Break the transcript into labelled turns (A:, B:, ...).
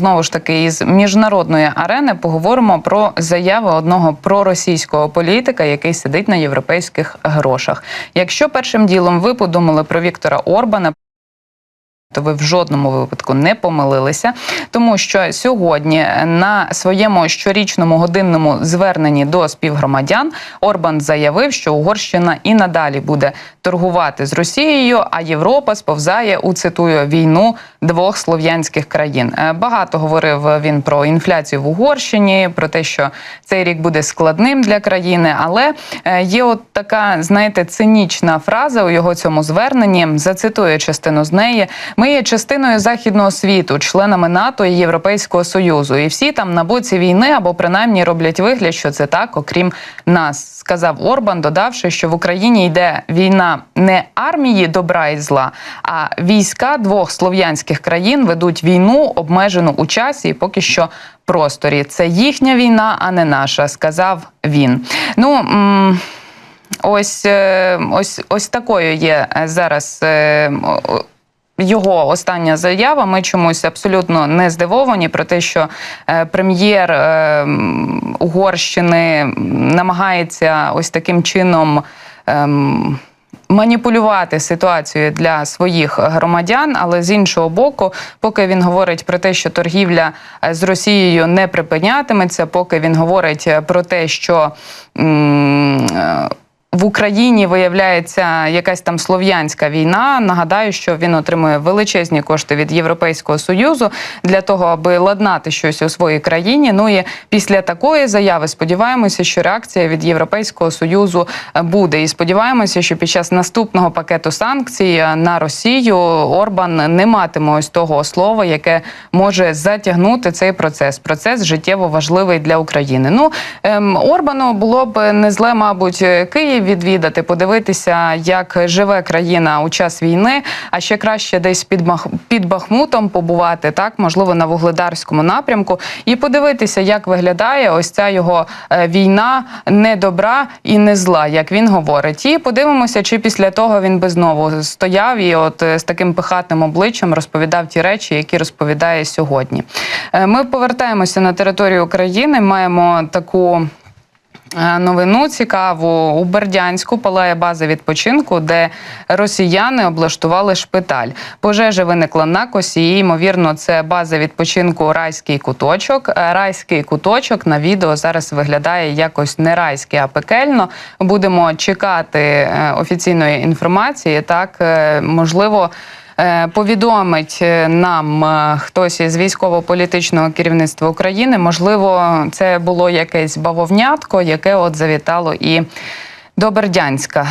A: Знову ж таки, із міжнародної арени поговоримо про заяви одного проросійського політика, який сидить на європейських грошах. Якщо першим ділом ви подумали про Віктора Орбана. То ви в жодному випадку не помилилися, тому що сьогодні на своєму щорічному годинному зверненні до співгромадян Орбан заявив, що Угорщина і надалі буде торгувати з Росією, а Європа сповзає у цитую війну двох слов'янських країн. Е, Багато говорив він про інфляцію в Угорщині, про те, що цей рік буде складним для країни. Але е, є от така, знаєте, цинічна фраза у його цьому зверненні. Зацитую частину з неї. Ми є частиною західного світу, членами НАТО і Європейського союзу, і всі там на боці війни або принаймні роблять вигляд, що це так, окрім нас, сказав Орбан, додавши, що в Україні йде війна не армії добра і зла, а війська двох слов'янських країн ведуть війну, обмежену у часі і поки що просторі. Це їхня війна, а не наша, сказав він. Ну. Ось, е, ось, ось такою є е, зараз е, його остання заява. Ми чомусь абсолютно не здивовані про те, що е, прем'єр е, Угорщини намагається ось таким чином. ем, Маніпулювати ситуацією для своїх громадян, але з іншого боку, поки він говорить про те, що торгівля е, з Росією не припинятиметься, поки він говорить про те, що в Україні виявляється якась там слов'янська війна. Нагадаю, що він отримує величезні кошти від Європейського союзу для того, аби ладнати щось у своїй країні. Ну і після такої заяви сподіваємося, що реакція від Європейського союзу е, буде. І сподіваємося, що під час наступного пакету санкцій е, на Росію Орбан не матиме ось того слова, яке може затягнути цей процес. Процес життєво важливий для України. Ну ем, Орбану було б не зле, мабуть, Київ відвідати, подивитися, як живе країна у час війни. А ще краще десь під Мах... під Бахмутом побувати, так можливо, на вугледарському напрямку, і подивитися, як виглядає ось ця його е, війна не добра і не зла, як він говорить. І подивимося, чи після того він би знову стояв і от е, з таким пихатним обличчям розповідав ті речі, які розповідає сьогодні. Е, Ми повертаємося на територію України. Маємо таку. Е, Новину цікаву у Бердянську палає база відпочинку, де росіяни облаштували шпиталь. Пожежа виникла на косі. Ймовірно, це база відпочинку Райський куточок. Е, Райський куточок на відео зараз виглядає якось не райський, а пекельно. Будемо чекати е, офіційної інформації. Так можливо. Е, Повідомить е, нам е, хтось із військово-політичного керівництва України. Можливо, це було якесь бавовнятко, яке от завітало і до Бердянська.